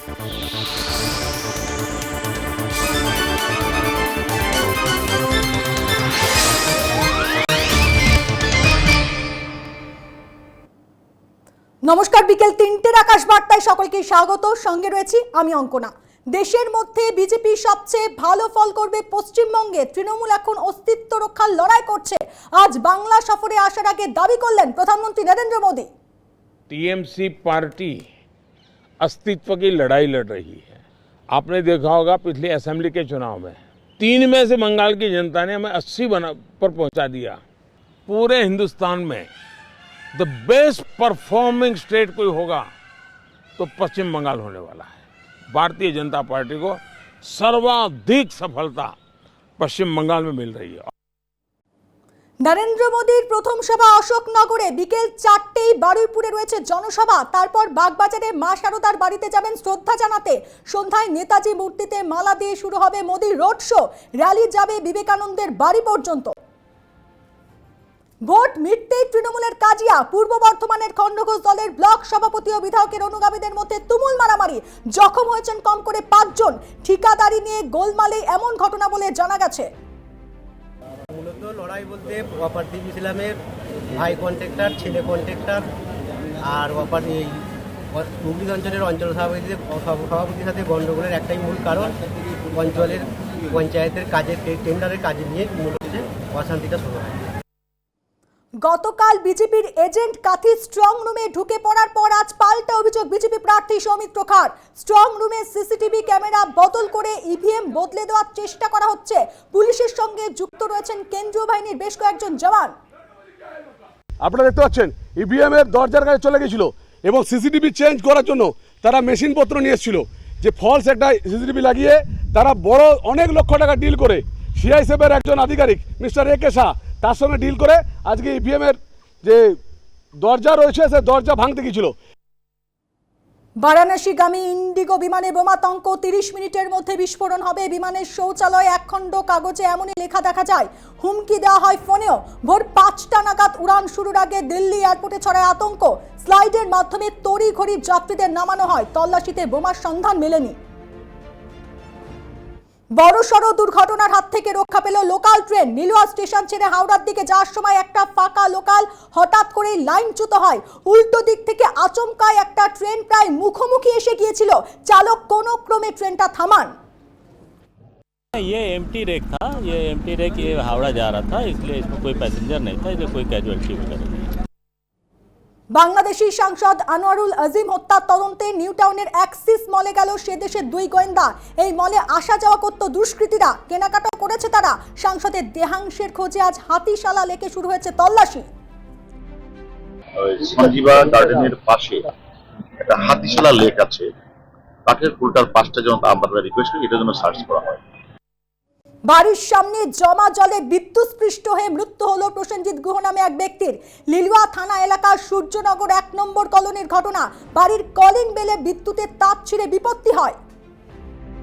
নমস্কার, বিকেল তিনটের আকাশ বার্তায় সকলকে স্বাগত। সঙ্গে রয়েছি আমি অঙ্কনা। দেশের মধ্যে বিজেপি সবচেয়ে ভালো ফল করবে পশ্চিমবঙ্গে। তৃণমূল এখন অস্তিত্ব রক্ষার লড়াই করছে। আজ বাংলা সফরে আসার আগে দাবি করলেন প্রধানমন্ত্রী নরেন্দ্র মোদী। টিএমসি পার্টি अस्तित्व की लड़ाई लड़ रही है। आपने देखा होगा पिछले असेंबली के चुनाव में, तीन में से बंगाल की जनता ने हमें 80 बना, पर पहुँचा दिया। पूरे हिंदुस्तान में द बेस्ट परफॉर्मिंग स्टेट कोई होगा तो पश्चिम बंगाल होने वाला है। भारतीय जनता पार्टी को सर्वाधिक सफलता पश्चिम बंगाल में मिल रही है। নরেন্দ্র মোদীর প্রথম সভা অশোকনগরে বিকেল চারটেই বারুইপুরে রয়েছে জনসভা। তারপর বাগবাজারে মা শারদার বাড়িতে যাবেন শ্রদ্ধা জানাতে। সন্ধ্যায় নেতাজি মূর্তিতে মালা দিয়ে শুরু হবে মোদীর রোড শো। র্যালি যাবে বিবেকানন্দের বাড়ি পর্যন্ত। ভোট মিটতেই তৃণমূলের কাজিয়া। পূর্ব বর্ধমানের খণ্ডঘোষ দলের ব্লক সভাপতি ও বিধায়কের অনুগামীদের মধ্যে তুমুল মারামারি। জখম হয়েছেন কম করে পাঁচজন। ঠিকাদারি নিয়ে গোলমালে এমন ঘটনা বলে জানা গেছে। লড়াই বলতে অপারদীপ ইসলামের ভাই কন্ট্রাক্টর, ছেলে কন্ট্রাক্টর আর অপার এই হুগলি অঞ্চলের অঞ্চল সভাপতিদের সভাপতির সাথে গণ্ডগোলের একটাই মূল কারণ অঞ্চলের পঞ্চায়েতের কাজের টেন্ডারের কাজে নিয়ে মূলত অশান্তিটা শুরু হয়। গতকাল বিজেপির এজেন্ট কাথি স্ট্রং রুমে ঢুকে পড়ার পর আজ বিজেপি প্রার্থী সৌমিত্র খার। স্ট্রং রুমে সিসিটিভি ক্যামেরা বদল করে ইভিএম বদলে দেওয়ার চেষ্টা করা হচ্ছে। পুলিশের সঙ্গে যুক্ত রয়েছেন কেন্দ্রীয় বাহিনীর বেশ কয়েকজন জওয়ান। আপনারা দেখতে পাচ্ছেন ইভিএম এর দরজার কাছে চলে গেছিল এবং সিসিটিভি চেঞ্জ করার জন্য তারা মেশিনপত্র নিয়ে এসেছিল। যে ফলস একটা সিসিটিভি লাগিয়ে তারা বড় অনেক লক্ষ টাকা ডিল করে। সিআইএসএফের একজন আধিকারিক, মিস্টার এ কে শাহ, তার সঙ্গে ডিল করে আজকে ইভিএম এর যে দরজা রয়েছে, সে দরজা ভাঙতে গিয়েছিল। বারাণসীগামী ইন্ডিগো বিমানে বোমাতঙ্ক তিরিশ মিনিটের মধ্যে বিস্ফোরণ হবে। বিমানের শৌচালয় একখণ্ড কাগজে এমনই লেখা দেখা যায়। হুমকি দেওয়া হয় ফোনেও। ভোর পাঁচটা নাগাদ উড়ান শুরুর আগে দিল্লি এয়ারপোর্টে ছড়ায় আতঙ্ক। স্লাইডের মাধ্যমে তড়িঘড়ি যাত্রীদের নামানো হয়। তল্লাশিতে বোমার সন্ধান মেলেনি। বড়সড় দুর্ঘটনার হাত থেকে রক্ষা পেল লোকাল ট্রেন নিলুয়া স্টেশন ছেড়ে হাওড়ার দিকে যাওয়ার সময় একটা ফাঁকা লোকাল হঠাৎ করেই লাইনচ্যুত হয় উল্টো দিক থেকে আচমকায় একটা ট্রেন প্রায় মুখোমুখি এসে গিয়েছিল চালক কোনো ক্রমে ট্রেনটা থামান ये एम्प्टी रेक था ये एम्प्टी रेक ये हावड़ा जा रहा था इसलिए इसमें कोई पैसेंजर नहीं था इसलिए कोई कैजुअलिटी वगैरह नहीं বাংলাদেশি সাংসদ আনোয়ারুল আজিম হত্যার তদন্তে নিউ টাউনের অ্যাক্সিস মলে গেল সে দেশের দুই গোয়েন্দা। এই মলে আসা যাওয়া করত দুষ্কৃতীরা। কেনাকাটা করেছে তারা। সাংসদের দেহাংশের খোঁজে আজ হাতিশালা লেকে শুরু হয়েছে তল্লাশি। সঞ্জীবা গার্ডেনের পাশে একটা হাতিশালা লেক আছে। কাঠের ফুলটার পাশটা যেন আমরা রিকোয়েস্ট করি এটার জন্য সার্চ করা হয়। বাড়ির সামনে জমা জলে বিদ্যুৎস্পৃষ্ট হয়ে মৃত্যু হলো প্রসেনজিৎ গুহ নামে এক ব্যক্তির। লিলুয়া থানা এলাকার সূর্যনগর এক নম্বর কলোনির ঘটনা। বাড়ির কলিং বেলে বিদ্যুতের তার ছিঁড়ে বিপত্তি হয়।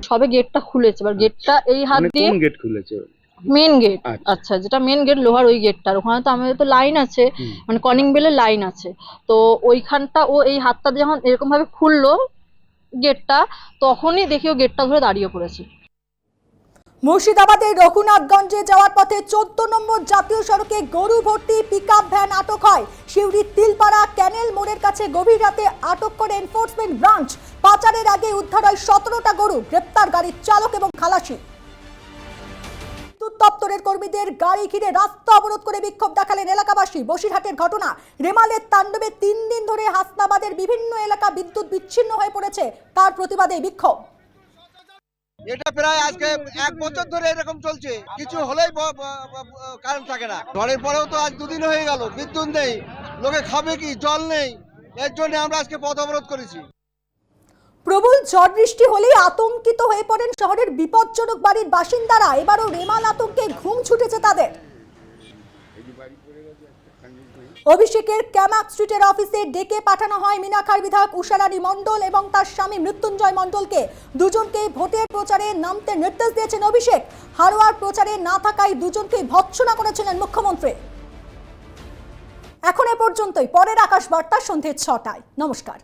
সবে গেটটা খুলেছে এবার গেটটা এই হাত দিয়ে গেট খুলেছে? Main gate. আচ্ছা। আচ্ছা যেটা মেন গেট লোহার ওই গেটটার। ওখানে তো আমাদের তো লাইন আছে মানে কলিং বেলের লাইন আছে। তো ওইখানটা ও এই হাতটা যখন এরকম ভাবে খুললো গেটটা তখনই দেখি ও গেটটা ধরে দাঁড়িয়ে পড়েছে। মুর্শিদাবাদের রঘুনাথগঞ্জে যাওয়ার পথে চোদ্দ নম্বর জাতীয় সড়কে গরু ভর্তি পিকআপ ভ্যান আটক হয়। শিউরির তিলপাড়া ক্যানেল মোড়ের কাছে গভীর রাতে আটক করে এনফোর্সমেন্ট ব্রাঞ্চ পাচারের আগে উদ্ধার হয় সতেরোটা গরু, গ্রেপ্তার গাড়ির চালক এবং খালাসি। বিদ্যুৎ দপ্তরের কর্মীদের গাড়ি ঘিরে রাস্তা অবরোধ করে বিক্ষোভ দেখালেন এলাকাবাসী। বসিরহাটের ঘটনা, রেমালের তাণ্ডবে তিন দিন ধরে হাসনাবাদের বিভিন্ন এলাকা বিদ্যুৎ বিচ্ছিন্ন হয়ে পড়েছে। তার প্রতিবাদে বিক্ষোভ। এটা প্রায় আজকে এক বছর ধরে এরকম চলছে। কিছু হলেই কারণ থাকে না। ঝড়ের পরেও তো আজ দুদিন হয়ে গেল। বিদ্যুৎ নেই। লোকে খাবে কি? জল নেই। এর জন্য আমরা আজকে পথ অবরোধ করেছি। প্রবল ঝড় বৃষ্টি হলেই আতঙ্কিত হয়ে পড়েন শহরের বিপজ্জনক বাড়ির বাসিন্দারা। এবারও রেমাল আতঙ্কে ঘুম ছুটেছে তাদের। অভিষেকের ক্যামাক স্ট্রিটের অফিসে ডেকে পাঠানো হয় মিনাখার বিধায়ক উষারানী মণ্ডল এবং তার স্বামী মৃত্যুঞ্জয় মণ্ডলকে। দুজনকে ভোটের প্রচারে নামতে নির্দেশ দিয়েছেন অভিষেক। হারোয়ার প্রচারে না থাকায় দুজনকে ভৎসনা করেছিলেন মুখ্যমন্ত্রী। এখন এ পর্যন্তই। পরের আকাশ বার্তা সন্ধে ছটায়। নমস্কার।